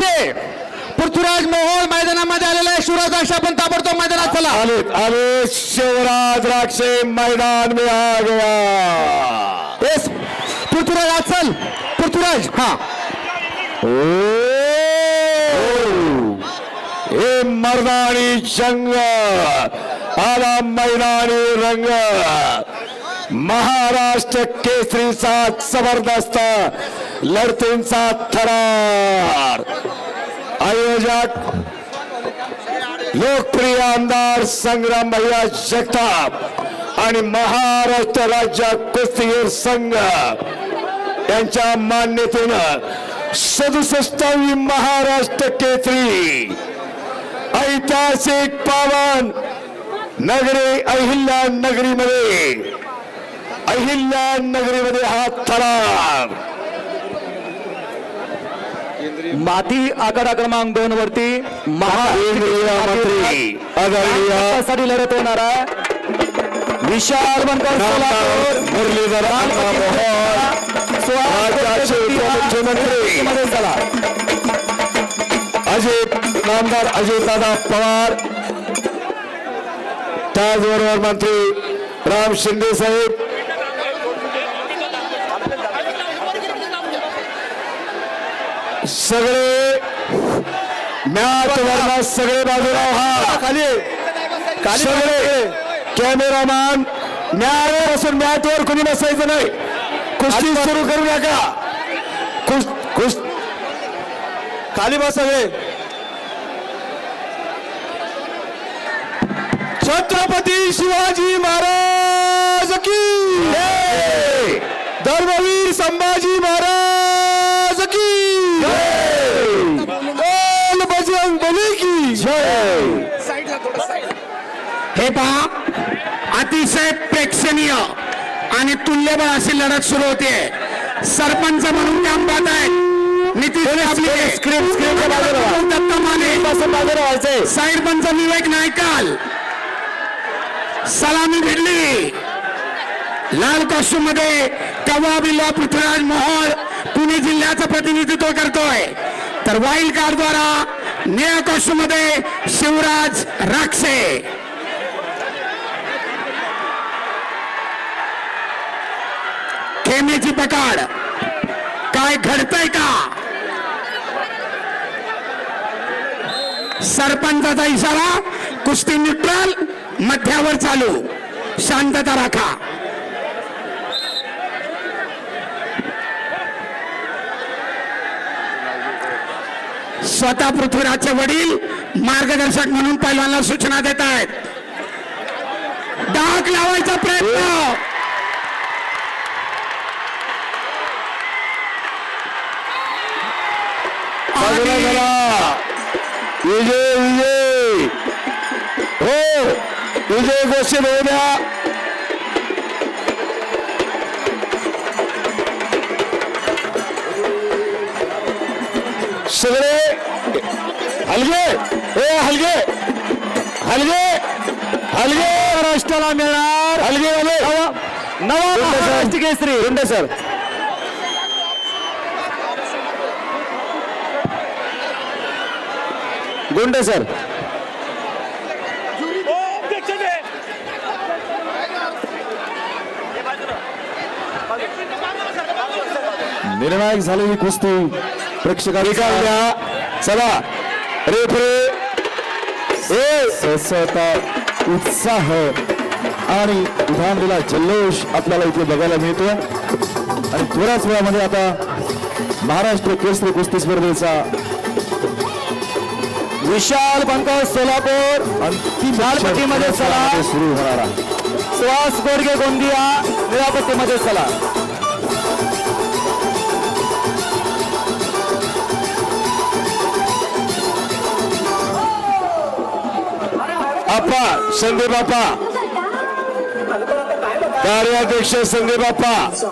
राक्षे पृथ्वीराज मोहोळ मैदानामध्ये आलेला आहे. शिवराज राक्षे आपण ताबडतोब मैदानात चला. आले आले शिवराज राक्षे मैदान में आ गया. येस पृथ्वीराज आज चल. पृथ्वीराज हा. हे मर्दानी जंग. आला मैदानी रंग. महाराष्ट्र केसरीचा जबरदस्त लढतींचा थरार. आयोजक लोकप्रिय आमदार संग्राम भैया जगताप आणि महाराष्ट्र राज्य कुस्तीगीर संघ यांच्या मान्यतेनं सदुसष्टावी महाराष्ट्र केसरी. ऐतिहासिक पावन नगरी अहिल्या नगरीमध्ये अहिल्या नगरीमध्ये हा थरार माती आकडा क्रमांक दोन वरती केंद्रीय मंत्री आदरणीयसाठी लढत होणार आहे. विशाल बनकर मुरलीधरमध्ये चला अजित नामदार अजितदादा पवार. त्याचबरोबर मंत्री राम शिंदे साहेब. सगळे मॅच वरला सगळे बाजूला हा खाली. सगळे कॅमेरामॅन मॅच बसून मॅच वर कोणी बसायचं नाही. कुस्ती सुरू करू नका. कुस कुस. खाली बस सगळे. छत्रपती शिवाजी महाराज की! धर्मवीर संभाजी महाराज की! बोल बजरंग बली की. जय हे पहा अतिशय प्रेक्षणीय आणि तुल्यबळ अशी लढत सुरू होते. सरपंच म्हणून काम पाहत आहेत. साईड पंच विवेक नायकाल. सलामी भिडली लाल कॉस्ट्यूममध्ये कवा बिल्ला पृथ्वीराज मोहोळ. पुणे जिल्ह्याचं प्रतिनिधित्व करतोय. तर वाईल्ड कार्ड द्वारा निळ्या कॉस्ट्यूममध्ये शिवराज राक्षे खेमेची पकड. काय घडतंय का? सरपंचाचा इशारा कुस्ती न्यूट्रल मध्यावर चालू. शांतता राखा. स्वतः पृथ्वीराजचे वडील मार्गदर्शक म्हणून पैलवानला सूचना देत आहेत डाक लावायचा प्रयत्न. विजय विजय. हो. विजय घोषित होऊ द्या. सगळे. हलगे. ए हलगे. हलगे. हलगे. महाराष्ट्राला मिळणार. हलगे नवा महाराष्ट्र केसरी. रुंडे सर. गुंडे सर. निर्णायक झालेली कुस्ती. प्रेक्षका निकाल द्या. चला. रेफरे उत्साह आणि उधाणलेला जल्लोष आपल्याला इथे बघायला मिळतो आणि थोड्याच वेळामध्ये आता महाराष्ट्र केसरी कुस्ती स्पर्धेचा विशाल बनकर सोलापूर. अंतिम लालपट्टीमध्ये चला. सुरू होणार आहे. सुहास गोडगे गोंदिया निळापट्टीमध्ये चला. आप्पा संदीप आप्पा कार्याध्यक्ष संदीप आप्पा